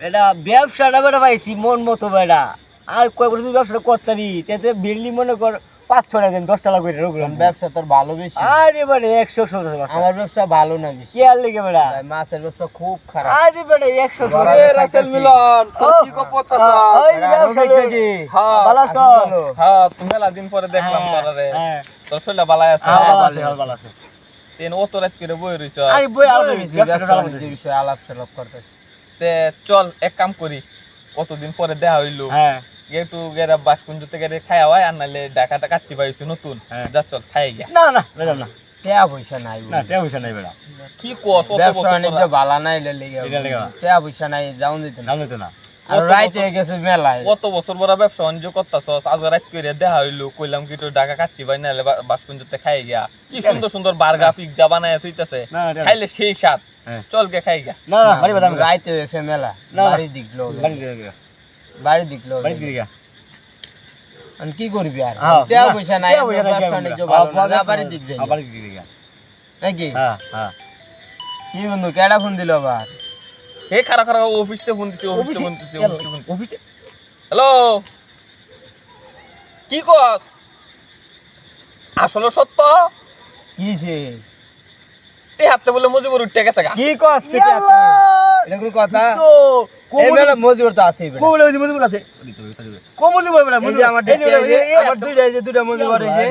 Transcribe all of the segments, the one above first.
এটা ব্যবসাটা বেটা পাইছি মন মতো বেটা। আর কয় বছর ব্যবসাটা করতারি তাতে বিল্ডিং মনে কর পাঁচ ছটা দিন দশ টাকা করে রোগ ব্যবসা তোর ভালো বেশি। আরে বেটা একশো আমার ব্যবসা ভালো না বেশি। কি আর লেগে বেটা? মাছের ব্যবসা খুব খারাপ। আরে বেটা একশো রাসেল মিলন। হ্যাঁ, ভালো আছো? হ্যাঁ তুমি মেলা দিন পরে দেখলাম হ্যাঁ, তোরে হ্যাঁ। তোর শরীরটা বালাই আছে? ভালো আছে। ভালো আছে। তেন অত রাত করে বই রইছ। আরে বই আলো ওই বেশি, যে ব্যবসাটা ব্যবসা চালাবো বাণিজ্যের বেশি। বিষয়ে আলাপ সালাপ করতেছি। তে চল এক কাম করি। কতদিন পরে দেখা হইল? হ্যাঁ। একটু গেরা বাসকুঞ্জ থেকে খাওয়া হয় আর নাহলে ঢাকাটা কাচ্চি পাইছি নতুন। হ্যাঁ। যা চল খাই গিয়া। না না বেদাম না। পয়সা নাই না টাকা পয়সা নাই বেটা কি কস ব্যবসা বাণিজ্য পরে- নাই লেগে এটা পয়সা নাই যাউন দিত না। দাম না। কত রাইতে বছর- গেছে মেলায়। কত বছর বড় ব্যবসা বাণিজ্য করতাছস? আজ রাত করে দেখা হইল কইলাম কি তো ঢাকা কাচ্চি পাই নাহলে বাসকুঞ্জতে খাই গিয়া। কি সুন্দর সুন্দর পিৎজা বানায় তুইতাছে খাইলে সেই স্বাদ। হ্যাঁ। চল গে খাই গিয়া না না বাড়ি বেদাম রাইতে গেছে মেলা। বাড়ি দিকলো বাড়ি দিয়ে গিয়া বাড়ি দিকলো বাড়ি দিয়ে গিয়া আর কি করবি আর? হ্যাঁ, টাকা পয়সা নাই ব্যবসা বাণিজ্য ভালো হ্যাঁ, না বাড়ি দিক যাই। হ্যাঁ, বাড়ি দিয়ে গিয়া নাকি? হ্যাঁ হ্যাঁ। কি বন্ধু কেডা ফোন দিল আবার? হে খারা খারা অফিস তে ফোন দিছি অফিস? তে ফোন দিছি অফিস তে ফোন অফিসে? হ্যালো? কি কস? আসলে সত্য? কিছে তে হাতে বলে মজিবুর উঠতে গেছে কি কস থেকে ইয়াল্লা! এটা কোনো কথা? তো কোমল মেলা তো আছে কোমল ওই আছে। কোমল দিব বেটা এই আমার দেখতে এই যে আমার দুইটা এই যে দুইটা মজুর এই যে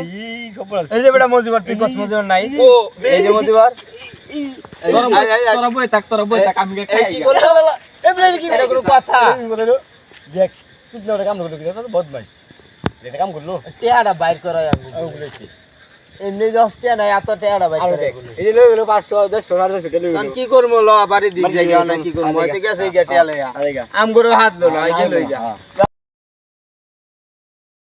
এই যে বেটা মজুর তুই কস মজুর নাই। ও এই যে মজুর তোরা বই- থাক তোরা বই থাক আমি খাই কি গিয়া। এই কি এটা কোনো কথা? দেখ কাম করল কিন্তু বদমাইশ। এটা কাম করল টেয়াটা বাইর করা আমি বলেছি এমনি দশ টাকা নাই এত টাকা ভাই এই যে লই গেলো পাঁচশো দেড়শো সাড়ে দেড়শো টাকা লই গেলো। কি করব ল বাড়ি দিক বাড়ি যাই না কি করব হয়তো গেছে গেটে টিয়া লইয়া আরে গা আম গরো হাত লই লই যা হ্যাঁ।